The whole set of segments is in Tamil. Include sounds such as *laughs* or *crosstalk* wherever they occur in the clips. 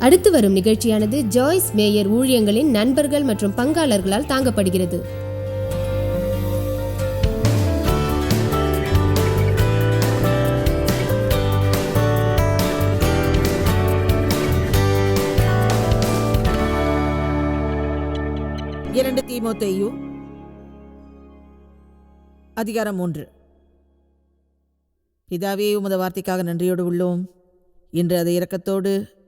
அடுத்து வரும் நிகழ்ச்சியானது ஜாய்ஸ் மேயர் ஊழியங்களின் நண்பர்கள் மற்றும் பங்காளர்களால் தாங்கப்படுகிறது. இரண்டு தீமோத்தேயு அதிகாரம் மூன்று. பிதாவே உமது வார்த்தைக்காக நன்றியோடு உள்ளோம். இன்று அதை இரக்கத்தோடு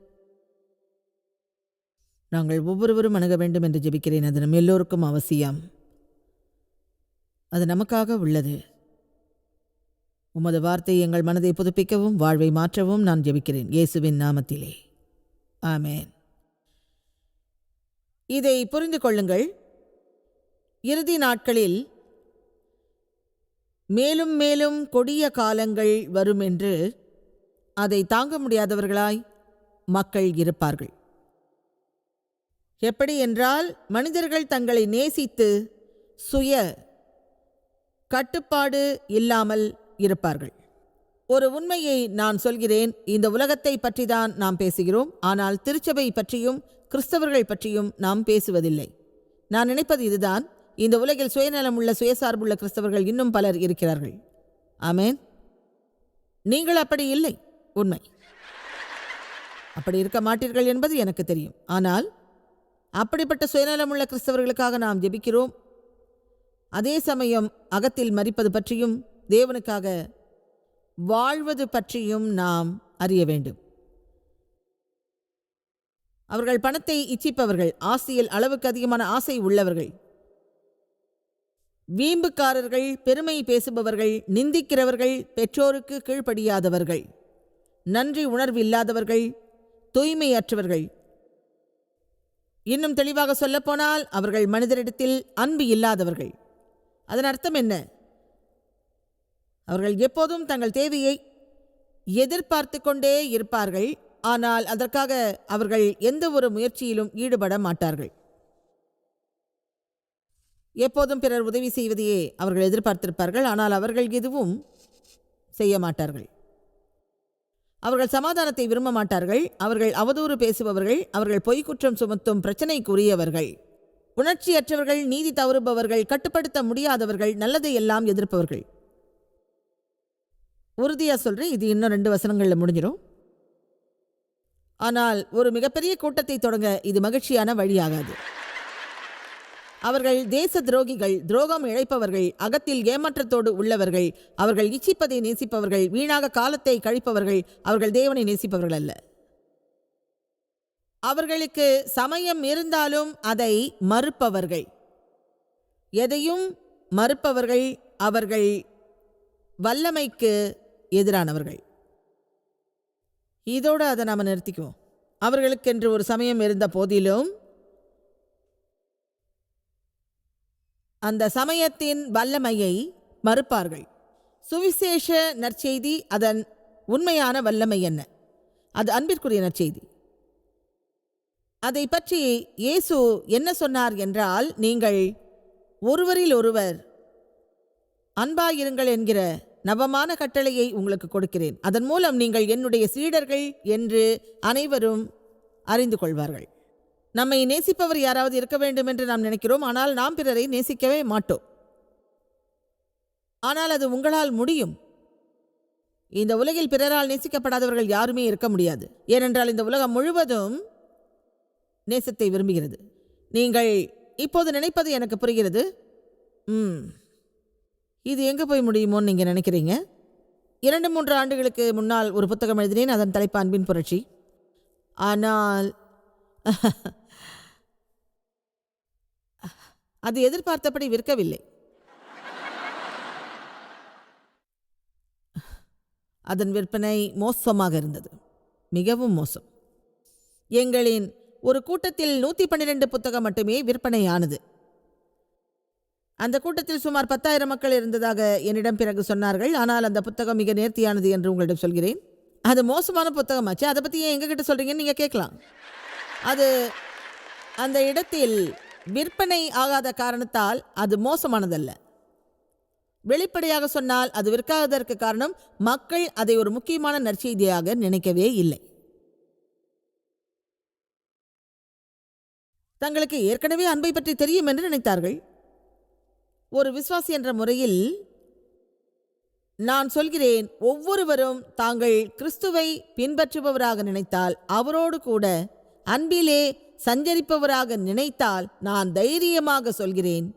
நாங்கள் ஒவ்வொருவரும் அணுக வேண்டும் என்று ஜெபிக்கிறேன். அது நம் எல்லோருக்கும் அவசியம். அது நமக்காக உள்ளது. உமது வார்த்தை எங்கள் மனதை புதுப்பிக்கவும் வாழ்வை மாற்றவும் நான் ஜெபிக்கிறேன். இயேசுவின் நாமத்திலே. ஆமேன். இதை புரிந்து கொள்ளுங்கள். இறுதி நாட்களில் மேலும் மேலும் கொடிய காலங்கள் வரும் என்று அதை தாங்க முடியாதவர்களாய் மக்கள் இருப்பார்கள். எப்படி என்றால் மனிதர்கள் தங்களை நேசித்து சுய கட்டுப்பாடு இல்லாமல் இருப்பார்கள். ஒரு உண்மையை நான் சொல்கிறேன். இந்த உலகத்தை பற்றி தான் நாம் பேசுகிறோம். ஆனால் திருச்சபை பற்றியும் கிறிஸ்தவர்கள் பற்றியும் நாம் பேசுவதில்லை. நான் நினைப்பது இதுதான். இந்த உலகில் சுயநலம் உள்ள சுயசார்புள்ள கிறிஸ்தவர்கள் இன்னும் பலர் இருக்கிறார்கள். ஆமேன். நீங்கள் அப்படி இல்லை. உண்மை. அப்படி இருக்க மாட்டீர்கள் என்பது எனக்கு தெரியும். ஆனால் அப்படிப்பட்ட சுயநலமுள்ள கிறிஸ்தவர்களுக்காக நாம் ஜெபிக்கிறோம். அதே சமயம் அகத்தில் மறிப்பது பற்றியும் தேவனுக்காக வாழ்வது பற்றியும் நாம் அறிய வேண்டும். அவர்கள் பணத்தை இச்சிப்பவர்கள் ஆசையில் அளவுக்கு அதிகமான ஆசை உள்ளவர்கள். வீம்புக்காரர்கள் பெருமை பேசுபவர்கள் நிந்திக்கிறவர்கள் பெற்றோருக்கு கீழ்ப்படியாதவர்கள். நன்றி உணர்வு இல்லாதவர்கள் தூய்மையற்றவர்கள். இன்னும் தெளிவாக சொல்லப்போனால் அவர்கள் மனிதரிடத்தில் அன்பு இல்லாதவர்கள். அதன் அர்த்தம் என்ன? அவர்கள் எப்போதும் தங்கள் தேவையை எதிர்பார்த்து கொண்டே இருப்பார்கள். ஆனால் அதற்காக அவர்கள் எந்த ஒரு முயற்சியிலும் ஈடுபட மாட்டார்கள். எப்போதும் பிறர் உதவி செய்வதையே அவர்கள் எதிர்பார்த்திருப்பார்கள். ஆனால் அவர்கள் எதுவும் செய்ய மாட்டார்கள். அவர்கள் சமாதானத்தை விரும்ப மாட்டார்கள். அவர்கள் அவதூறு பேசுபவர்கள் அவர்கள் பொய்க்குற்றம் சுமத்தும் பிரச்சனைக்குரியவர்கள். உணர்ச்சியற்றவர்கள் நீதி தவறுபவர்கள் கட்டுப்படுத்த முடியாதவர்கள் நல்லதை எல்லாம் எதிர்ப்பவர்கள். உறுதியா சொல்றேன் இது இன்னும் ரெண்டு வசனங்களில் முடிஞ்சிடும் ஆனால் ஒரு மிகப்பெரிய கூட்டத்தை தொடங்க இது மகிழ்ச்சியான வழியாகாது. அவர்கள் தேச துரோகிகள் துரோகம் இழைப்பவர்கள் அகத்தில் ஏமாற்றத்தோடு உள்ளவர்கள். அவர்கள் இச்சிப்பதை நேசிப்பவர்கள் வீணாக காலத்தை கழிப்பவர்கள் அவர்கள் தேவனை நேசிப்பவர்கள் அல்ல. அவர்களுக்கு சமயம் இருந்தாலும் அதை மறுப்பவர்கள். எதையும் மறுப்பவர்கள் அவர்கள் வல்லமைக்கு எதிரானவர்கள். இதோடு அதை நாம் நிறுத்திக்குவோம். அவர்களுக்கென்று ஒரு சமயம் இருந்த போதிலும் அந்த சமயத்தின் வல்லமையை மறுப்பார்கள். சுவிசேஷ நற்செய்தி அதன் உண்மையான வல்லமை என்ன? அது அன்பிற்குரிய நற்செய்தி. அதை பற்றி இயேசு என்ன சொன்னார் என்றால் நீங்கள் ஒருவரில் ஒருவர் அன்பாயிருங்கள் என்கிற நவமான கட்டளையை உங்களுக்கு கொடுக்கிறேன். அதன் மூலம் நீங்கள் என்னுடைய சீடர்கள் என்று அனைவரும் அறிந்து கொள்வார்கள். நம்மை நேசிப்பவர் யாராவது இருக்க வேண்டும் என்று நாம் நினைக்கிறோம். ஆனால் நாம் பிறரை நேசிக்கவே மாட்டோம். ஆனால் அது உங்களால் முடியும். இந்த உலகில் பிறரால் நேசிக்கப்படாதவர்கள் யாருமே இருக்க முடியாது. ஏனென்றால் இந்த உலகம் முழுவதும் நேசத்தை விரும்புகிறது. நீங்கள் இப்போது நினைப்பது எனக்கு புரிகிறது. ம். இது எங்கே போய் முடியுமோன்னு நீங்கள் நினைக்கிறீங்க? இரண்டு மூன்று ஆண்டுகளுக்கு முன்னால் ஒரு புத்தகம் எழுதினேன். அதன் தலைப்பு அன்பின் புரட்சி. ஆனால் *laughs* அது எதிர்பார்த்தபடி விற்கவில்லை. அதன் விற்பனை மோசமாக இருந்தது. மிகவும் மோசம். எங்களின் ஒரு கூட்டத்தில் நூற்றி பன்னிரெண்டு புத்தகம் மட்டுமே விற்பனையானது. அந்த கூட்டத்தில் சுமார் பத்தாயிரம் மக்கள் இருந்ததாக என்னிடம் பிறகு சொன்னார்கள். ஆனால் அந்த புத்தகம் மிக நேர்த்தியானது என்று உங்களிடம் சொல்கிறேன். அது மோசமான புத்தகமாச்சு அதை பற்றி ஏன் எங்ககிட்ட சொல்கிறீங்கன்னு நீங்கள் கேட்கலாம். அது அந்த இடத்தில் விற்பனை ஆகாத காரணத்தால் அது மோசமானதல்ல. வெளிப்படையாக சொன்னால் அது விற்காததற்கு காரணம் மக்கள் அதை ஒரு முக்கியமான நற்செய்தியாக நினைக்கவே இல்லை. தங்களுக்கு ஏற்கனவே அன்பை பற்றி தெரியும் என்று நினைத்தார்கள். ஒரு விஸ்வாசி என்ற முறையில் நான் சொல்கிறேன் ஒவ்வொருவரும் தாங்கள் கிறிஸ்துவை பின்பற்றுபவராக நினைத்தால் அவரோடு கூட அன்பிலே சஞ்சரிப்பவராக நினைத்தால் நான் தைரியமாக சொல்கிறேன்.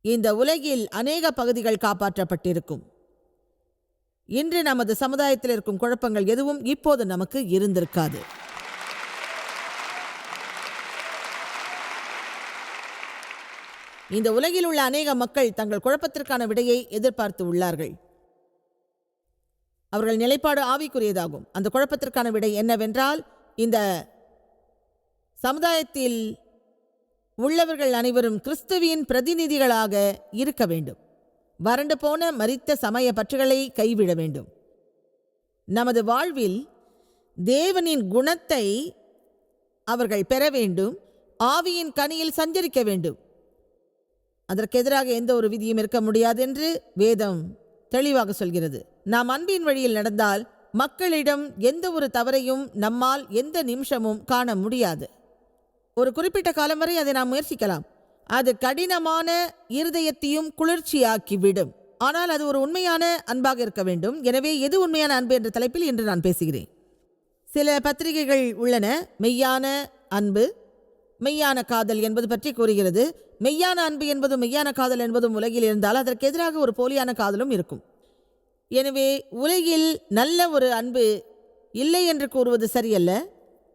இந்த உலகில் அநேக பகுதிகள் காப்பாற்றப்பட்டிருக்கும். இன்று நமது சமுதாயத்தில் இருக்கும் குழப்பங்கள் எதுவும் இப்போது நமக்கு இருந்திருக்காது. இந்த உலகில் உள்ள அநேக மக்கள் தங்கள் குழப்பத்திற்கான விடையை எதிர்பார்த்து உள்ளார்கள். அவர்கள் நிலைப்பாடு ஆவிக்குரியதாகும். அந்த குழப்பத்திற்கான விடை என்னவென்றால் இந்த சமுதாயத்தில் உள்ளவர்கள் அனைவரும் கிறிஸ்துவின் பிரதிநிதிகளாக இருக்க வேண்டும். வறண்டு போன மறித்த சமய பற்றுகளை கைவிட வேண்டும். நமது வாழ்வில் தேவனின் குணத்தை அவர்கள் பெற வேண்டும். ஆவியின் கனியில் சஞ்சரிக்க வேண்டும். அதற்கு எதிராக எந்த ஒரு விதியும் இருக்க முடியாது என்று வேதம் தெளிவாக சொல்கிறது. நாம் அன்பின் வழியில் நடந்தால் மக்களிடம் எந்த ஒரு தவறையும் நம்மால் எந்த நிமிஷமும் காண முடியாது. ஒரு குறிப்பிட்ட காலம் வரை அதை நாம் முயற்சிக்கலாம். அது கடினமான இருதயத்தையும் குளிர்ச்சியாக்கிவிடும். ஆனால் அது ஒரு உண்மையான அன்பாக இருக்க வேண்டும். எனவே எது உண்மையான அன்பு என்ற தலைப்பில் இன்று நான் பேசுகிறேன். சில பத்திரிகைகள் உள்ளன. மெய்யான அன்பு மெய்யான காதல் என்பது பற்றி கூறுகிறது. மெய்யான அன்பு என்பதும் மெய்யான காதல் என்பதும் உலகில் இருந்தால் அதற்கு எதிராக ஒரு போலியான காதலும் இருக்கும். எனவே உலகில் நல்ல ஒரு அன்பு இல்லை என்று கூறுவது சரியல்ல.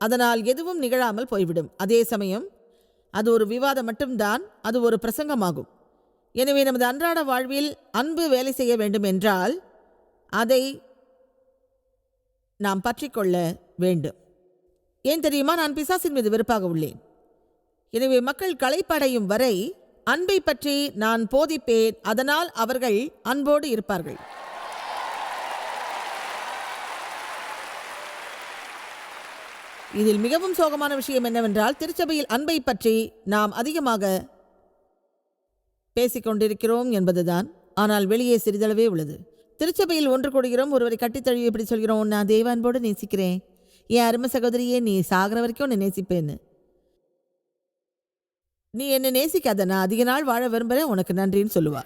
அதனால் எதுவும் நிகழாமல் போய்விடும். அதே சமயம் அது ஒரு விவாதம் மட்டும்தான் அது ஒரு பிரசங்கமாகும். எனவே நமது அன்றாட வாழ்வில் அன்பு வேலை செய்ய வேண்டும் என்றால் அதை நாம் பற்றிக்கொள்ள வேண்டும். ஏன் தெரியுமா? நான் பிசாசின் மீது வெறுப்பாக உள்ளேன். எனவே மக்கள் களைப்படையும் வரை அன்பை பற்றி நான் போதிப்பேன். அதனால் அவர்கள் அன்போடு இருப்பார்கள். இதில் மிகவும் சோகமான விஷயம் என்னவென்றால் திருச்சபையில் அன்பை பற்றி நாம் அதிகமாக பேசிக் கொண்டிருக்கிறோம் என்பதுதான். ஆனால் வெளியே சிறிதளவே உள்ளது. திருச்சபையில் ஒன்று கூடுகிறோம் ஒருவரை கட்டித்தழுவி எப்படி சொல்கிறோம் நான் தெய்வ அன்போடு நேசிக்கிறேன். என் அருமை சகோதரியே நீ சாகிற வரைக்கும் உன்னை நேசிப்பேன்னு. நீ என்னை நேசிக்காத நான் அதிக நாள் வாழ விரும்புகிறேன் உனக்கு நன்றின்னு சொல்லுவா.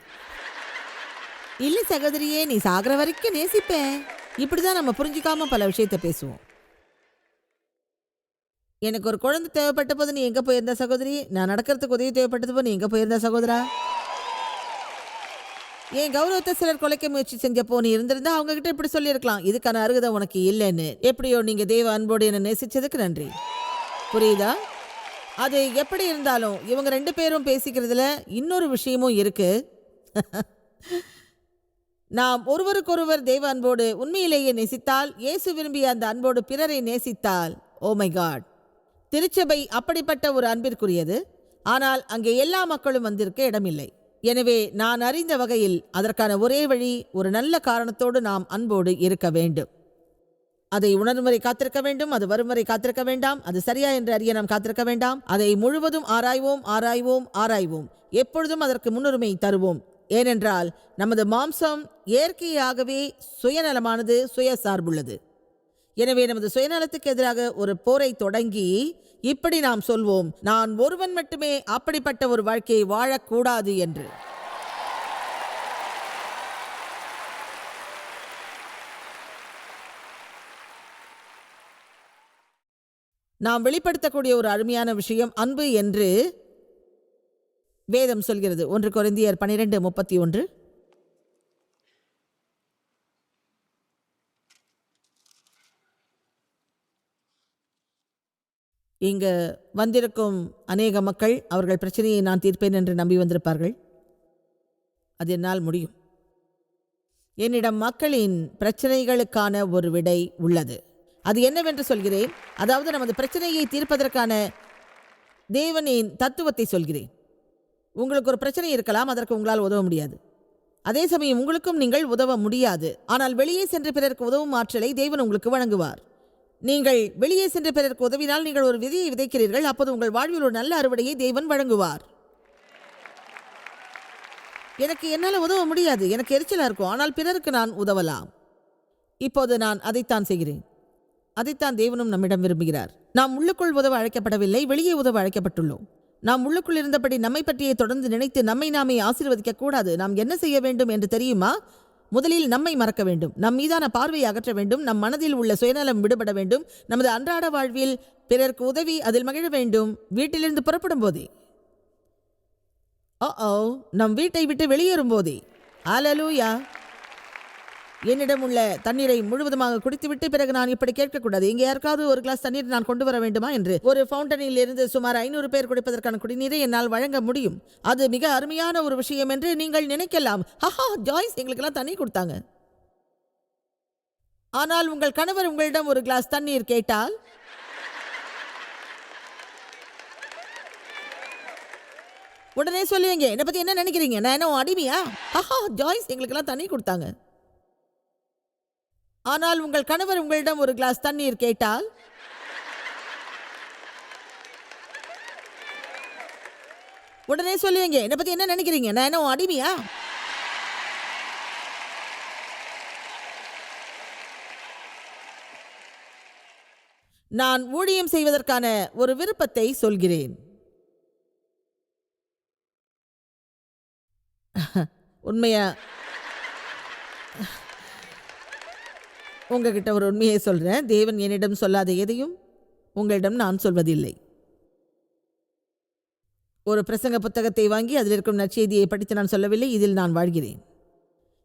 இல்லை சகோதரியே நீ சாகிற வரைக்கும் நேசிப்பேன். இப்படிதான் நம்ம புரிஞ்சிக்காம பல விஷயத்தை பேசுவோம். எனக்கு ஒரு குழந்தை தேவைப்பட்ட போது நீ எங்கே போயிருந்த சகோதரி? நான் நடக்கிறதுக்கு உதவி தேவைப்பட்டது போது நீ எங்கே போயிருந்த சகோதரா? என் கௌரவத்தை சிலர் கொலைக்க முயற்சி செஞ்சப்போ நீ இருந்திருந்தா அவங்க கிட்ட இப்படி சொல்லியிருக்கலாம். இதுக்கான அருகதை உனக்கு இல்லைன்னு. எப்படியோ நீங்க தேவ அன்போடு என்னை நேசிச்சதுக்கு நன்றி. புரியுதா? அது எப்படி இருந்தாலும் இவங்க ரெண்டு பேரும் பேசிக்கிறதுல இன்னொரு விஷயமும் இருக்கு. நாம் ஒருவருக்கொருவர் தேவ அன்போடு உண்மையிலேயே நேசித்தால் இயேசு விரும்பிய அந்த அன்போடு பிறரை நேசித்தால் ஓ மை காட் திருச்சபை அப்படிப்பட்ட ஒரு அன்பிற்குரியது. ஆனால் அங்கே எல்லா மக்களும் வந்திருக்க இடமில்லை. எனவே நான் அறிந்த வகையில் அதற்கான ஒரே வழி ஒரு நல்ல காரணத்தோடு நாம் அன்போடு இருக்க வேண்டும். அதை உணரும் வரை காத்திருக்க வேண்டும் அது வரும் வரை காத்திருக்க வேண்டாம் அது சரியா என்று அறிய நாம் காத்திருக்க வேண்டாம். அதை முழுவதும் ஆராய்வோம் ஆராய்வோம் ஆராய்வோம். எப்பொழுதும் அதற்கு முன்னுரிமை தருவோம். ஏனென்றால் நமது மாம்சம் இயற்கையாகவே சுயநலமானது சுயசார்புள்ளது. எனவே நமது சுயநலத்துக்கு எதிராக ஒரு போரை தொடங்கி இப்படி நாம் சொல்வோம் நான் ஒருவன் மட்டுமே அப்படிப்பட்ட ஒரு வாழ்க்கையை வாழக்கூடாது என்று. நாம் வெளிப்படுத்தக்கூடிய ஒரு அருமையான விஷயம் அன்பு என்று வேதம் சொல்கிறது. ஒன்று குறைந்தியர் பனிரெண்டு முப்பத்தி ஒன்று. இங்கு வந்திருக்கும் அநேக மக்கள் அவர்கள் பிரச்சனையை நான் தீர்ப்பேன் என்று நம்பி வந்திருப்பார்கள். அது என்னால் முடியும். என்னிடம் மக்களின் பிரச்சனைகளுக்கான ஒரு விடை உள்ளது. அது என்னவென்று சொல்கிறேன். அதாவது நமது பிரச்சனையை தீர்ப்பதற்கான தேவனின் தத்துவத்தை சொல்கிறேன். உங்களுக்கு ஒரு பிரச்சனை இருக்கலாம் அதற்கு உங்களால் உதவ முடியாது. அதே சமயம் உங்களுக்கும் நீங்கள் உதவ முடியாது. ஆனால் வெளியே சென்று பிறருக்கு உதவும் ஆற்றலை தேவன் உங்களுக்கு வழங்குவார். நீங்கள் வெளியே சென்ற பிறருக்கு உதவினால் நீங்கள் ஒரு விதையை விதைக்கிறீர்கள். அப்போது உங்கள் வாழ்வில் ஒரு நல்ல அறுவடையை தேவன் வழங்குவார். எனக்கு என்னால் உதவ முடியாது. எனக்கு எரிச்சலாக இருக்கும். ஆனால் பிறருக்கு நான் உதவலாம். இப்போது நான் அதைத்தான் செய்கிறேன். அதைத்தான் தேவனும் நம்மிடம் விரும்புகிறார். நாம் உள்ளுக்குள் உதவ அழைக்கப்படவில்லை. வெளியே உதவ அழைக்கப்பட்டுள்ளோம். நாம் உள்ளுக்குள் இருந்தபடி நம்மை பற்றியே தொடர்ந்து நினைத்து நம்மை நாமே ஆசீர்வதிக்க கூடாது. நாம் என்ன செய்ய வேண்டும் என்று தெரியுமா? முதலில் நம்மை மறக்க வேண்டும். நம் மீதான பார்வையை அகற்ற வேண்டும். நம் மனதில் உள்ள சுயநலம் விடுபட வேண்டும். நமது அன்றாட வாழ்வில் பிறருக்கு உதவி அதில் மகிழ வேண்டும். வீட்டிலிருந்து புறப்படும் போதே. ஓ நம் வீட்டை விட்டு வெளியேறும் போதே. அலலூயா என்னிடம் உள்ள தண்ணீரை முழுவதுமாக குடித்துவிட்டு பிறகு நான் இப்படி கேட்கக்கூடாது. இங்கே யாருக்காவது ஒரு கிளாஸ் தண்ணீர் நான் கொண்டு வர வேண்டுமா என்று. ஒரு ஃபவுண்டனில் இருந்து சுமார் ஐநூறு பேர் குடிப்பதற்கான குடிநீரை என்னால் வழங்க முடியும். அது மிக அருமையான ஒரு விஷயம் என்று நீங்கள் நினைக்கலாம். ஹஹா ஜாய்ஸ் எங்களுக்கெல்லாம் தண்ணி கொடுத்தாங்க. ஆனால் உங்கள் கணவர் உங்களிடம் ஒரு கிளாஸ் தண்ணீர் கேட்டால்? உடனே சொல்லுவீங்க என்னை பத்தி என்ன நினைக்கிறீங்க? நான் என்ன அடிமையா? ஹஹா ஜாய்ஸ் எங்களுக்கெல்லாம் தண்ணி கொடுத்தாங்க. ஆனால் உங்கள் கணவர் உங்களிடம் ஒரு கிளாஸ் தண்ணீர் கேட்டால்? உடனே சொல்லுவீங்க என்னை பத்தி என்ன நினைக்கிறீங்க? நான் என்ன அடிமையா? நான் ஊழியம் செய்வதற்கான ஒரு விருப்பத்தை சொல்கிறேன். உண்மையா? உங்ககிட்ட ஒரு உண்மையை சொல்கிறேன் தேவன் என்னிடம் சொல்லாத எதையும் உங்களிடம் நான் சொல்வதில்லை. ஒரு பிரசங்க புத்தகத்தை வாங்கி அதில் இருக்கும் நற்செய்தியை படித்து நான் சொல்லவில்லை இதில் நான் வாழ்கிறேன்.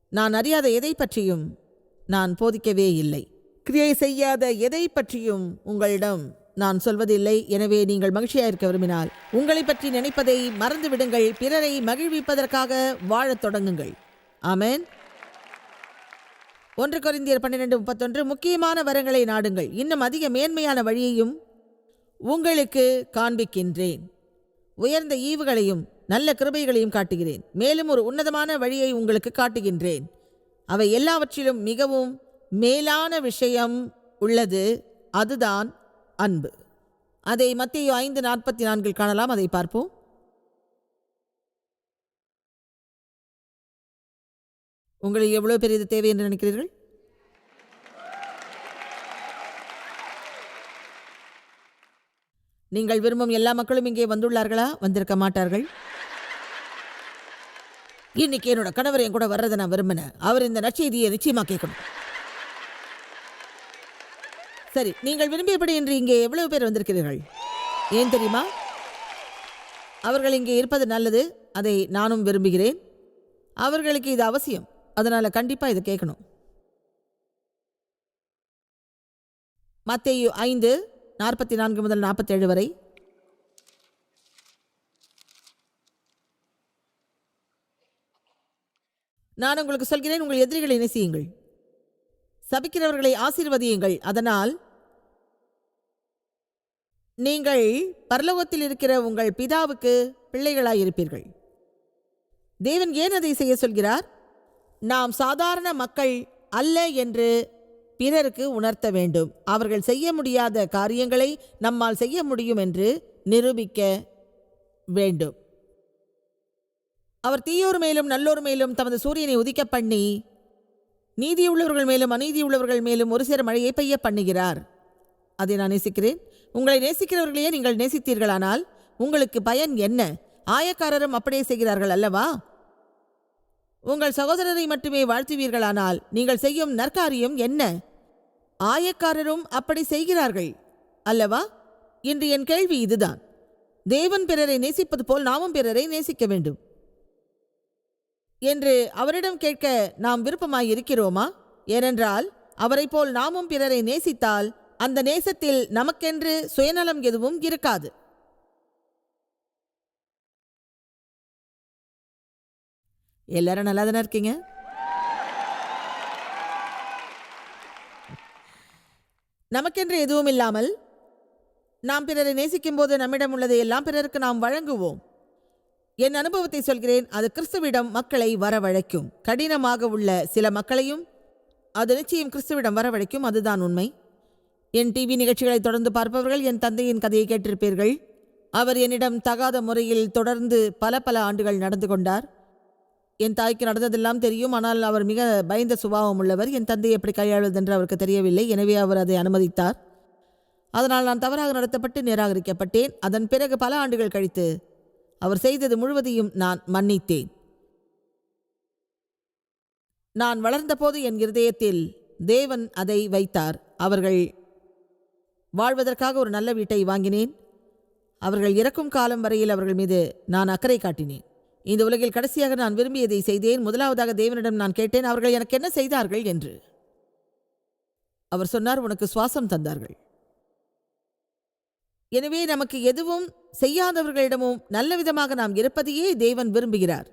நான் அறியாத எதை பற்றியும் நான் போதிக்கவே இல்லை. கிரியை செய்யாத எதை பற்றியும் உங்களிடம் நான் சொல்வதில்லை. எனவே நீங்கள் மகிழ்ச்சியாக இருக்க விரும்பினால் உங்களை பற்றி நினைப்பதை மறந்துவிடுங்கள். பிறரை மகிழ்விப்பதற்காக வாழத் தொடங்குங்கள். ஆமென். ஒன்று கொரிந்தியர் பன்னிரெண்டு முப்பத்தொன்று முக்கியமான வரங்களை நாடுங்கள். இன்னும் அதிக மேன்மையான வழியையும் உங்களுக்கு காண்பிக்கின்றேன். உயர்ந்த ஈவுகளையும் நல்ல கிருபைகளையும் காட்டுகிறேன். மேலும் ஒரு உன்னதமான வழியை உங்களுக்கு காட்டுகின்றேன். அவை எல்லாவற்றிலும் மிகவும் மேலான விஷயம் உள்ளது. அதுதான் அன்பு. அதை மத்திய ஐந்து நாற்பத்தி நான்கில் காணலாம். அதை பார்ப்போம். உங்களுக்கு எவ்வளோ பெரியது தேவை என்று நினைக்கிறீர்கள்? நீங்கள் விரும்பும் எல்லா மக்களும் இங்கே வந்துள்ளார்களா? வந்திருக்க மாட்டார்கள். இன்னைக்கு என்னோட கணவர் என் கூட வர்றதை நான் விரும்பினேன். அவர் இந்த நற்செய்தியை நிச்சயமா கேட்கணும். சரி நீங்கள் விரும்பியபடி இன்று இங்கே எவ்வளவு பேர் வந்திருக்கிறீர்கள்? ஏன் தெரியுமா? அவர்கள் இங்கே இருப்பது நல்லது அதை நானும் விரும்புகிறேன். அவர்களுக்கு இது அவசியம். அதனால கண்டிப்பா இதை கேட்கணும். மத்தேயு ஐந்து நாற்பத்தி நான்கு முதல் நாற்பத்தேழு வரை. நான் உங்களுக்கு சொல்கிறேன் உங்கள் எதிரிகளை நேசியுங்கள். சபிக்கிறவர்களை ஆசீர்வதியுங்கள். அதனால் நீங்கள் பரலோகத்தில் இருக்கிற உங்கள் பிதாவுக்கு பிள்ளைகளாயிருப்பீர்கள். தேவன் ஏன் அதை செய்ய சொல்கிறார்? நாம் சாதாரண மக்கள் அல்ல என்று பிறருக்கு உணர்த்த வேண்டும். அவர்கள் செய்ய முடியாத காரியங்களை நம்மால் செய்ய முடியும் என்று நிரூபிக்க வேண்டும். அவர் தீயோர் மேலும் நல்லோர் மேலும் தமது சூரியனை உதிக்க பண்ணி நீதியுள்ளவர்கள் மேலும் அநீதியுள்ளவர்கள் மேலும் ஒரு சில மழையை பெய்ய பண்ணுகிறார். அதை நான் நேசிக்கிறேன். உங்களை நேசிக்கிறவர்களையே நீங்கள் நேசித்தீர்களானால் உங்களுக்கு பயன் என்ன? ஆயக்காரரும் அப்படியே செய்கிறார்கள் அல்லவா? உங்கள் சகோதரரை மட்டுமே வாழ்த்துவீர்களானால் நீங்கள் செய்யும் நற்காரியம் என்ன? ஆயக்காரரும் அப்படி செய்கிறார்கள் அல்லவா? இன்று என் கேள்வி இதுதான். தேவன் பிறரை நேசிப்பது போல் நாமும் பிறரை நேசிக்க வேண்டும். என்று அவரிடம் கேட்க நாம் விருப்பமாயிருக்கிறோமா? ஏனென்றால் அவரைப் போல் நாமும் பிறரை நேசித்தால் அந்த நேசத்தில் நமக்கென்று சுயநலம் எதுவும் இருக்காது. எல்லாரும் நல்லா தானே இருக்கீங்க? நமக்கென்று எதுவும் இல்லாமல் நாம் பிறரை நேசிக்கும் போது நம்மிடம் உள்ளதை எல்லாம் பிறருக்கு நாம் வழங்குவோம். என் அனுபவத்தை சொல்கிறேன் அது கிறிஸ்துவிடம் மக்களை வரவழைக்கும். கடினமாக உள்ள சில மக்களையும் அது நிச்சயம் கிறிஸ்துவிடம் வரவழைக்கும் அதுதான் உண்மை. என் டிவி நிகழ்ச்சிகளை தொடர்ந்து பார்ப்பவர்கள் என் தந்தையின் கதையை கேட்டிருப்பீர்கள். அவர் என்னிடம் தகாத முறையில் தொடர்ந்து பல பல ஆண்டுகள் நடந்து கொண்டார். என் தாய்க்கு நடந்ததெல்லாம் தெரியும். ஆனால் அவர் மிக பயந்த சுபாவம் உள்ளவர். என் தந்தை எப்படி கையாளுவதென்று அவருக்கு தெரியவில்லை. எனவே அவர் அதை அனுமதித்தார். அதனால் நான் தவறாக நடத்தப்பட்டு நிராகரிக்கப்பட்டேன். அதன் பிறகு பல ஆண்டுகள் கழித்து அவர் செய்தது முழுவதையும் நான் மன்னித்தேன். நான் வளர்ந்தபோது என் இருதயத்தில் தேவன் அதை வைத்தார். அவர்கள் வாழ்வதற்காக ஒரு நல்ல வீட்டை வாங்கினேன். அவர்கள் இறக்கும் காலம் வரையில் அவர்கள் மீது நான் அக்கறை காட்டினேன். இந்த உலகில் கடைசியாக நான் விரும்பியதை செய்தேன். முதலாவதாக தேவனிடம் நான் கேட்டேன் அவர்கள் எனக்கு என்ன செய்தார்கள்? என்று. அவர் சொன்னார் உனக்கு சுவாசம் தந்தார்கள். எனவே நமக்கு எதுவும் செய்யாதவர்களிடமும் நல்ல விதமாக நாம் இருப்பதையே தேவன் விரும்புகிறார்.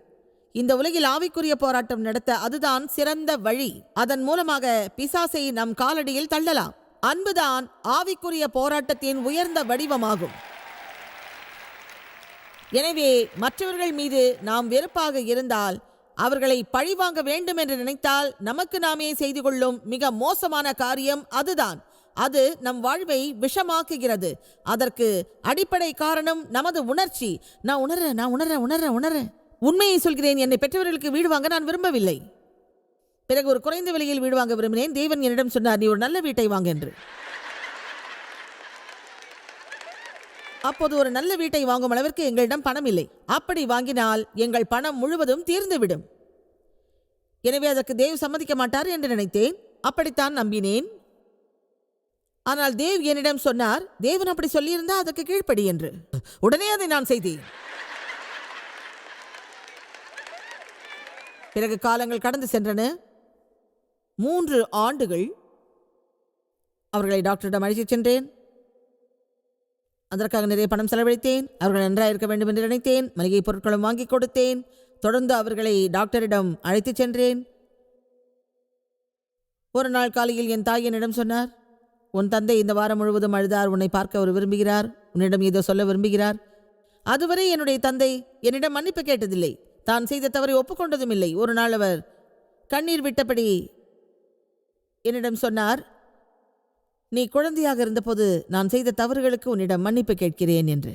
இந்த உலகில் ஆவிக்குரிய போராட்டம் நடத்த அதுதான் சிறந்த வழி. அதன் மூலமாக பிசாசை நம் காலடியில் தள்ளலாம். அன்புதான் ஆவிக்குரிய போராட்டத்தின் உயர்ந்த வடிவமாகும். எனவே மற்றவர்கள் மீது நாம் வெறுப்பாக இருந்தால் அவர்களை பழிவாங்க வேண்டும் என்று நினைத்தால் நமக்கு நாமே செய்து கொள்ளும் மிக மோசமான காரியம் அதுதான். அது நம் வாழ்வை விஷமாக்குகிறது. அதற்கு அடிப்படை காரணம் நமது உணர்ச்சி. நான் உணர்றேன் நான் உணர்றேன் உணர்றேன் உணர்றேன் உண்மையை சொல்கிறேன். என்னை பெற்றவர்களுக்கு வீடு வாங்க நான் விரும்பவில்லை. பிறகு ஒரு குறைந்த விலையில் வீடு வாங்க விரும்பினேன். தேவன் என்னிடம் சொன்னார் நீ ஒரு நல்ல வீட்டை வாங்க என்று அப்போது ஒரு நல்ல வீட்டை வாங்கும் அளவிற்கு எங்களிடம் பணம் இல்லை. அப்படி வாங்கினால் எங்கள் பணம் முழுவதும் தீர்ந்துவிடும். எனவே அதற்கு தேவ் சம்மதிக்க மாட்டார் என்று நினைத்தேன். அப்படித்தான் நம்பினேன். ஆனால் தேவ் என்னிடம் சொன்னார் தேவன் அப்படி சொல்லியிருந்தா அதற்கு கீழ்ப்படி என்று. உடனே அதை நான் செய்தேன். பிறகு காலங்கள் கடந்து சென்றன. மூன்று ஆண்டுகள் அவர்களை டாக்டரிடம் அழைத்துச் சென்றேன். அதற்காக நிறைய பணம் செலவழித்தேன். அவர்கள் நன்றாக இருக்க வேண்டும் என்று நினைத்தேன். மளிகை பொருட்களும் வாங்கி கொடுத்தேன். தொடர்ந்து அவர்களை டாக்டரிடம் அழைத்துச் சென்றேன். ஒரு நாள் காலையில் என் தாய் என்னிடம் சொன்னார் உன் தந்தை இந்த வாரம் முழுவதும் அழுதார். உன்னை பார்க்க அவர் விரும்புகிறார். உன்னிடம் ஏதோ சொல்ல விரும்புகிறார். அதுவரை என்னுடைய தந்தை என்னிடம் மன்னிப்பு கேட்டதில்லை. தான் செய்த தவறை ஒப்புக்கொண்டதும் இல்லை. ஒரு நாள் அவர் கண்ணீர் விட்டபடி என்னிடம் சொன்னார் நீ குழந்தையாக இருந்தபோது நான் செய்த தவறுகளுக்கு உன்னிடம் மன்னிப்பு கேட்கிறேன் என்று.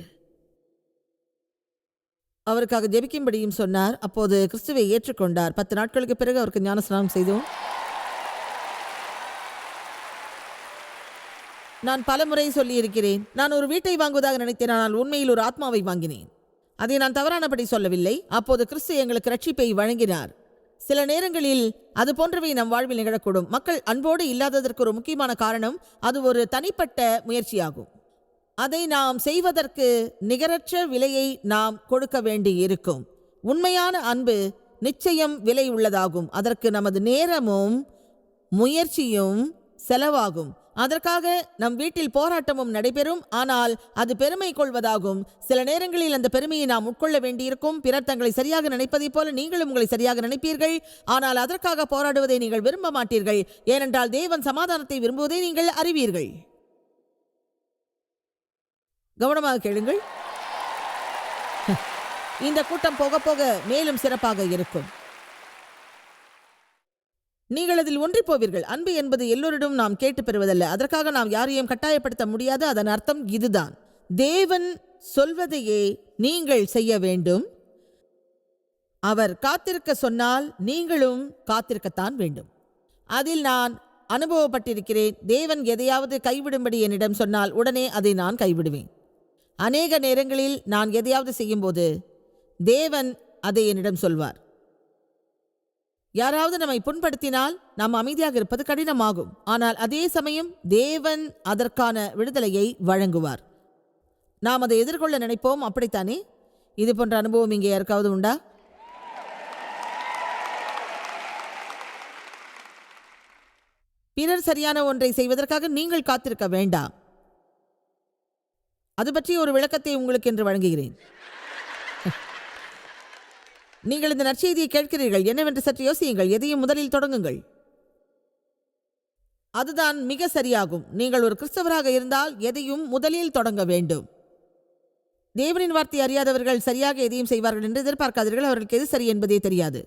அவருக்காக ஜெபிக்கும்படியும் சொன்னார். அப்போது கிறிஸ்துவை ஏற்றுக்கொண்டார். பத்து நாட்களுக்கு பிறகு அவருக்கு ஞானஸ்நானம் செய்தோம். நான் பலமுறை சொல்லியிருக்கிறேன். நான் ஒரு வீட்டை வாங்குவதாக நினைத்தேன். ஆனால் உண்மையில் ஒரு ஆத்மாவை வாங்கினேன். அதை நான் தவறானபடி சொல்லவில்லை. அப்போது கிறிஸ்து எங்களுக்கு ரட்சிப்பை வழங்கினார். சில நேரங்களில் அது போன்றவை நம் வாழ்வில் நிகழக்கூடும். மக்கள் அன்போடு இல்லாததற்கு ஒரு முக்கியமான காரணம் அது ஒரு தனிப்பட்ட முயற்சியாகும். அதை நாம் செய்வதற்கு நிகரற்ற விலையை நாம் கொடுக்க வேண்டி இருக்கும் உண்மையான அன்பு நிச்சயம் விலை உள்ளதாகும். அதற்கு நமது நேரமும் முயற்சியும் செலவாகும். அதற்காக நம் வீட்டில் போராட்டமும் நடைபெறும். ஆனால் அது பெருமை கொள்வதாகும். சில நேரங்களில் அந்த பெருமையை நாம் உட்கொள்ள வேண்டியிருக்கும். பிறர் தங்களை சரியாக நினைப்பதைப் போல நீங்களும் உங்களை சரியாக நினைப்பீர்கள். ஆனால் அதற்காக போராடுவதை நீங்கள் விரும்ப மாட்டீர்கள். ஏனென்றால் தேவன் சமாதானத்தை விரும்புவதை நீங்கள் அறிவீர்கள். கவனமாக கேளுங்கள். இந்த கூட்டம் போக போக மேலும் சிறப்பாக இருக்கும். நீங்கள் அதில் ஒன்றிப் போவீர்கள் அன்பு என்பது எல்லோரிடம் நாம் கேட்டு பெறுவதல்ல அதற்காக நாம் யாரையும் கட்டாயப்படுத்த முடியாது. அதன் அர்த்தம் இதுதான். தேவன் சொல்வதையே நீங்கள் செய்ய வேண்டும். அவர் காத்திருக்க சொன்னால் நீங்களும் காத்திருக்கத்தான் வேண்டும். அதில் நான் அனுபவப்பட்டிருக்கிறேன். தேவன் எதையாவது கைவிடும்படி என்னிடம் சொன்னால் உடனே அதை நான் கைவிடுவேன். அநேக நேரங்களில் நான் எதையாவது செய்யும்போது தேவன் அதை என்னிடம் சொல்வார். யாராவது நம்மை புண்படுத்தினால் நாம் அமைதியாக இருப்பது கடினமாகும். ஆனால் அதே சமயம் தேவன் அதற்கான விடுதலையை வழங்குவார். நாம் அதை எதிர்கொள்ள நினைப்போம் அப்படித்தானே? இது போன்ற அனுபவம் இங்கே யாருக்காவது உண்டா? பிறர் சரியான ஒன்றை செய்வதற்காக நீங்கள் காத்திருக்க வேண்டாம். அது பற்றி ஒரு விளக்கத்தை உங்களுக்கு என்று வழங்குகிறேன். நீங்கள் இந்த நற்செய்தியை கேட்கிறீர்கள். என்னவென்று சற்று யோசியுங்கள். எதையும் முதலில் தொடங்குங்கள். அதுதான் மிக சரியாகும். நீங்கள் ஒரு கிறிஸ்தவராக இருந்தால் எதையும் முதலில் தொடங்க வேண்டும். தேவனின் வார்த்தை அறியாதவர்கள் சரியாக எதையும் செய்வார்கள் என்று எதிர்பார்க்காதீர்கள். அவர்களுக்கு எது சரி என்பதே தெரியாது.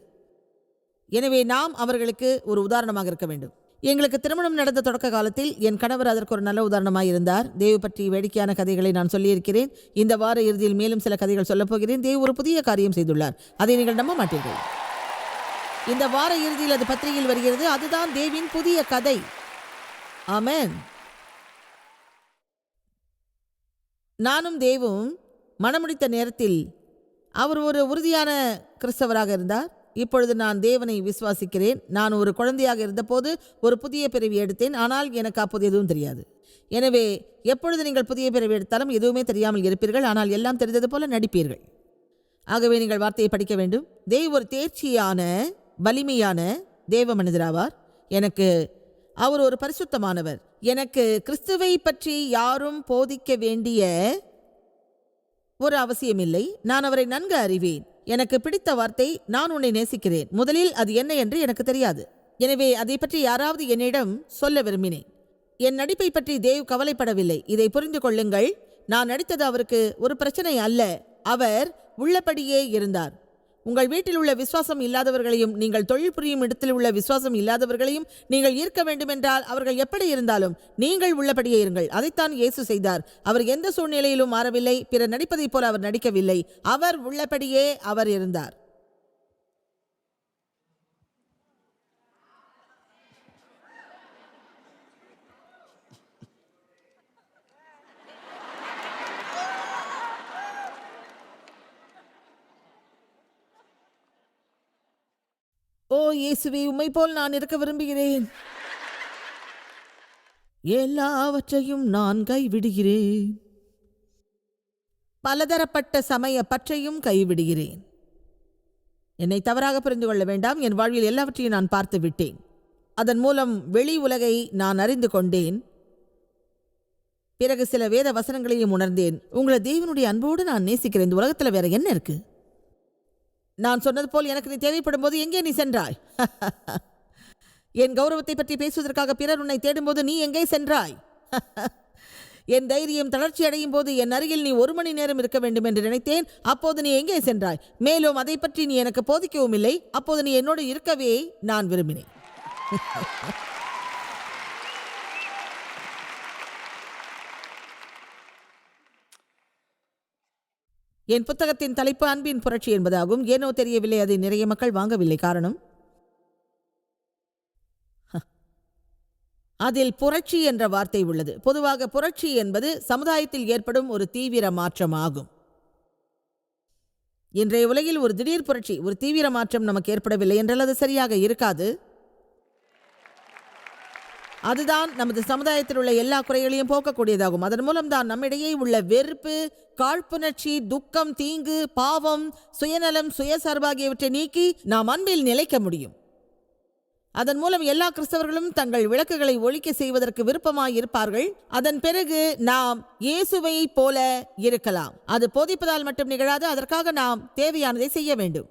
எனவே நாம் அவர்களுக்கு ஒரு உதாரணமாக இருக்க வேண்டும். எங்களுக்கு திருமணம் நடந்த தொடக்க காலத்தில் என் கணவர் அதற்கு ஒரு நல்ல உதாரணமாக இருந்தார். தேவ் பற்றி வேடிக்கையான கதைகளை நான் சொல்லியிருக்கிறேன். இந்த வார இறுதியில் மேலும் சில கதைகள் சொல்லப் போகிறேன். தேவ் ஒரு புதிய காரியம் செய்துள்ளார். அதை நீங்கள் நம்ப மாட்டீர்கள். இந்த வார இறுதியில் அது பத்திரிகையில் வருகிறது. அதுதான் தேவின் புதிய கதை. ஆமென். நானும் தேவும் மணமுடித்த நேரத்தில் அவர் ஒரு உறுதியான கிறிஸ்தவராக இருந்தார். இப்பொழுது நான் தேவனை விசுவாசிக்கிறேன். நான் ஒரு குழந்தையாக இருந்தபோது ஒரு புதிய பிறவி எடுத்தேன். ஆனால் எனக்கு அப்போது எதுவும் தெரியாது. எனவே எப்பொழுது நீங்கள் புதிய பிறவி எடுத்தாலும் எதுவுமே தெரியாமல் இருப்பீர்கள். ஆனால் எல்லாம் தெரிந்தது போல நடிப்பீர்கள். ஆகவே நீங்கள் வார்த்தையை படிக்க வேண்டும். தேவ் ஒரு தேர்ச்சியான வலிமையான தேவ மனிதராவார் எனக்கு அவர் ஒரு பரிசுத்தமானவர். எனக்கு கிறிஸ்துவை பற்றி யாரும் போதிக்க வேண்டிய ஒரு அவசியமில்லை. நான் அவரை நன்கு அறிவேன். எனக்கு பிடித்த வார்த்தை நான் உன்னை நேசிக்கிறேன். முதலில் அது என்ன என்று எனக்கு தெரியாது. எனவே அதை பற்றி யாராவது என்னிடம் சொல்ல விரும்பினேன். என் நடிப்பை பற்றி தேவ் கவலைப்படவில்லை. இதை புரிந்து கொள்ளுங்கள். நான் நடித்தது அவருக்கு ஒரு பிரச்சனை அல்ல. அவர் உள்ளபடியே இருந்தார். உங்கள் வீட்டில் உள்ள விசுவாசம் இல்லாதவர்களையும் நீங்கள் தொழில் புரியும் இடத்தில் உள்ள விசுவாசம் இல்லாதவர்களையும் நீங்கள் ஈர்க்க வேண்டுமென்றால் அவர்கள் எப்படி இருந்தாலும் நீங்கள் உள்ளபடியே இருங்கள். அதைத்தான் இயேசு செய்தார். அவர் எந்த சூழ்நிலையிலும் மாறவில்லை பிறர் நடிப்பதைப் போல அவர் நடிக்கவில்லை. அவர் உள்ளபடியே அவர் இருந்தார். ஓ இயேசுவே உம்மை போல் நான் இருக்க விரும்புகிறேன். எல்லாவற்றையும் நான் கைவிடுகிறேன். பலதரப்பட்ட சமய பற்றையும் கைவிடுகிறேன். என்னை தவறாக புரிந்து கொள்ள வேண்டாம். என் வாழ்வில் எல்லாவற்றையும் நான் பார்த்து விட்டேன். அதன் மூலம் வெளி உலகை நான் அறிந்து கொண்டேன். பிறகு சில வேத வசனங்களையும் உணர்ந்தேன். உங்களை தேவனுடைய அன்போடு நான் நேசிக்கிறேன். இந்த உலகத்தில் வேற என்ன இருக்கு? நான் சொன்னது போல் எனக்கு நீ தேவைப்படும் போது எங்கே நீ சென்றாய்? *laughs* என் கௌரவத்தை பற்றி பேசுவதற்காக பிறர் உன்னை தேடும்போது நீ எங்கே சென்றாய்? *laughs* என் தைரியம் தளர்ச்சி அடையும் போது என் அருகில் நீ ஒரு மணி நேரம் இருக்க வேண்டும் என்று நினைத்தேன். அப்போது நீ எங்கே சென்றாய்? மேலும் அதை பற்றி நீ எனக்கு போதிக்கவும் இல்லை. அப்போது நீ என்னோடு இருக்கவே நான் விரும்பினேன். *laughs* என் புத்தகத்தின் தலைப்பு அன்பின் புரட்சி என்பதாகும். ஏனோ தெரியவில்லை அதை நிறைய மக்கள் வாங்கவில்லை. காரணம்? அதில் புரட்சி என்ற வார்த்தை உள்ளது. பொதுவாக புரட்சி என்பது சமுதாயத்தில் ஏற்படும் ஒரு தீவிர மாற்றம் ஆகும் இன்றைய உலகில் ஒரு திடீர் புரட்சி ஒரு தீவிர மாற்றம் நமக்கு ஏற்படவில்லை என்றால் அது சரியாக இருக்காது. அதுதான் நமது சமுதாயத்தில் உள்ள எல்லா குறைகளையும் போக்கக்கூடியதாகும். அதன் மூலம்தான் நம்மிடையே உள்ள வெறுப்பு காழ்ப்புணர்ச்சி துக்கம் தீங்கு பாவம் சுயநலம் சுயசார்பாகியவற்றை நீக்கி நாம் அன்பில் நிலைக்க முடியும். அதன் மூலம் எல்லா கிறிஸ்தவர்களும் தங்கள் விளக்குகளை ஒழிக்க செய்வதற்கு விருப்பமாய் இருப்பார்கள் அதன் பிறகு நாம் இயேசுவை போல இருக்கலாம். அது போதிப்பதால் மட்டும் நிகழாது அதற்காக நாம் தேவையானதை செய்ய வேண்டும்.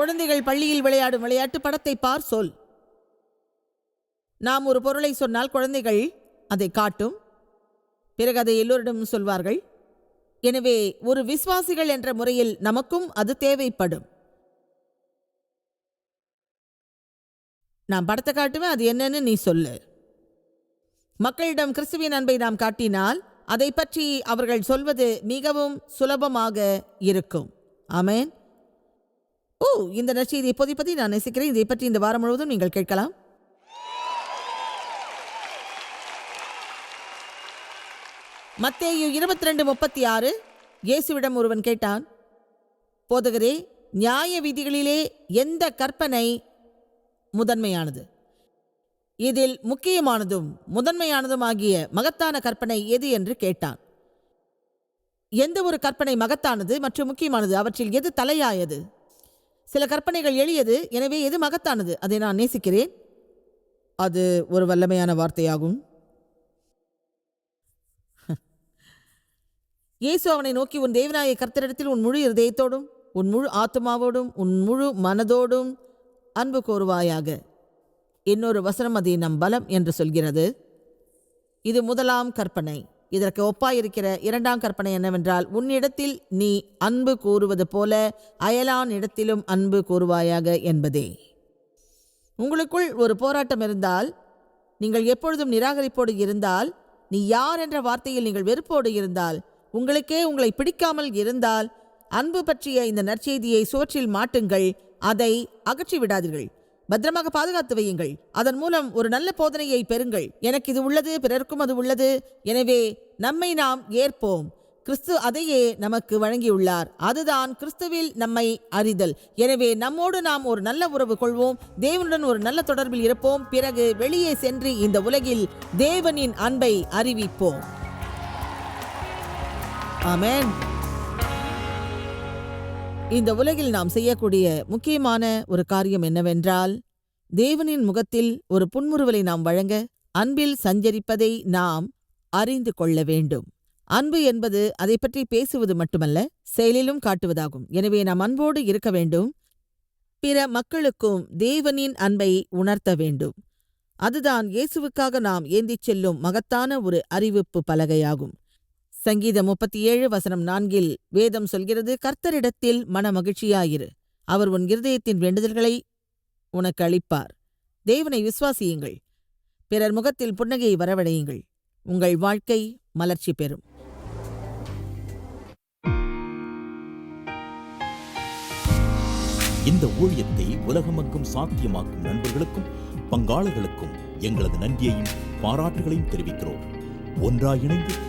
குழந்தைகள் பள்ளியில் விளையாடும் விளையாட்டு படத்தை பார் சொல். நாம் ஒரு பொருளை சொன்னால் குழந்தைகள் அதை காட்டும். பிறகு அதை எல்லோரிடமும் சொல்வார்கள். எனவே ஒரு விசுவாசிகள் என்ற முறையில் நமக்கும் அது தேவைப்படும். நான் படத்தை காட்டுவேன் அது என்னன்னு நீ சொல்லு. மக்களிடம் கிறிஸ்துவின் அன்பை நாம் காட்டினால் அதை பற்றி அவர்கள் சொல்வது மிகவும் சுலபமாக இருக்கும். ஆமேன். ஓ இந்த நற்செய்தியை பொதிப்பதை நான் நேசிக்கிறேன். இதை பற்றி இந்த வாரம் முழுவதும் நீங்கள் கேட்கலாம். மத்தேயு இருபத்தி ரெண்டு முப்பத்தி ஆறு இயேசுவிடம் ஒருவன் கேட்டான் போதகரே நியாய விதிகளிலே எந்த கற்பனை முதன்மையானது? இதில் முக்கியமானதும் முதன்மையானதும் ஆகிய மகத்தான கற்பனை எது என்று கேட்டான். எந்த ஒரு கற்பனை மகத்தானது மற்றும் முக்கியமானது? அவற்றில் எது தலையாயது? சில கற்பனைகள் எளியது எனவே எது மகத்தானது? அதை நான் நேசிக்கிறேன். அது ஒரு வல்லமையான வார்த்தையாகும். *laughs* இயேசு அவனை நோக்கி உன் தேவனாய கர்த்தரிடத்தில் உன் முழு இருதயத்தோடும் உன் முழு ஆத்மாவோடும் உன் முழு மனதோடும் அன்பு கோருவாயாக. இன்னொரு வசனம் அதை நம் பலம் என்று சொல்கிறது. இது முதலாம் கற்பனை. இதற்கு ஒப்பாயிருக்கிற இரண்டாம் கற்பனை என்னவென்றால் உன்னிடத்தில் நீ அன்பு கூறுவது போல அயலான் இடத்திலும் அன்பு கூறுவாயாக என்பதே. உங்களுக்குள் ஒரு போராட்டம் இருந்தால் நீங்கள் எப்பொழுதும் நிராகரிப்போடு இருந்தால் நீ யார் என்ற வார்த்தையில் நீங்கள் வெறுப்போடு இருந்தால் உங்களுக்கே உங்களை பிடிக்காமல் இருந்தால் அன்பு பற்றிய இந்த நற்செய்தியை சுவற்றில் மாட்டுங்கள் அதை அகற்றி விடாதீர்கள் பத்திரமாக பாதுகாத்து வையுங்கள். அதன் மூலம் ஒரு நல்ல போதனையை பெறுங்கள். எனக்கு இது உள்ளது பிறருக்கும் அது உள்ளது. எனவே நம்மை நாம் ஏற்போம். கிறிஸ்து அதையே நமக்கு வழங்கியுள்ளார். அதுதான் கிறிஸ்துவில் நம்மை அறிதல். எனவே நம்மோடு நாம் ஒரு நல்ல உறவு கொள்வோம். தேவனுடன் ஒரு நல்ல தொடர்பில் இருப்போம். பிறகு வெளியே சென்று இந்த உலகில் தேவனின் அன்பை அறிவிப்போம். ஆமேன். இந்த உலகில் நாம் செய்யக்கூடிய முக்கியமான ஒரு காரியம் என்னவென்றால் தேவனின் முகத்தில் ஒரு புன்முறுவலை நாம் வழங்க அன்பில் சஞ்சரிப்பதை நாம் அறிந்து கொள்ள வேண்டும். அன்பு என்பது அதை பற்றி பேசுவது மட்டுமல்ல செயலிலும் காட்டுவதாகும். எனவே நாம் அன்போடு இருக்க வேண்டும். பிற மக்களுக்கும் தேவனின் அன்பை உணர்த்த வேண்டும். அதுதான் இயேசுவுக்காக நாம் ஏந்திச் செல்லும் மகத்தான ஒரு அறிவிப்பு பலகையாகும். சங்கீதம் முப்பத்தி ஏழு வசனம் நான்கில் வேதம் சொல்கிறது கர்த்தரிடத்தில் மன மகிழ்ச்சியாயிரு அவர் உன் இருதயத்தின் வேண்டுதல்களை உனக்கு அளிப்பார் தேவனை விசுவாசியுங்கள். பிறர் முகத்தில் புன்னகையை வரவழையுங்கள். உங்கள் வாழ்க்கை மலர்ச்சி பெறும். இந்த ஊழியத்தை உலகமெங்கும் சாத்தியமாக்கும் நண்பர்களுக்கும் பங்காளர்களுக்கும் எங்களது நன்றியையும் பாராட்டுகளையும் தெரிவிக்கிறோம். ஒன்றாக இணைந்து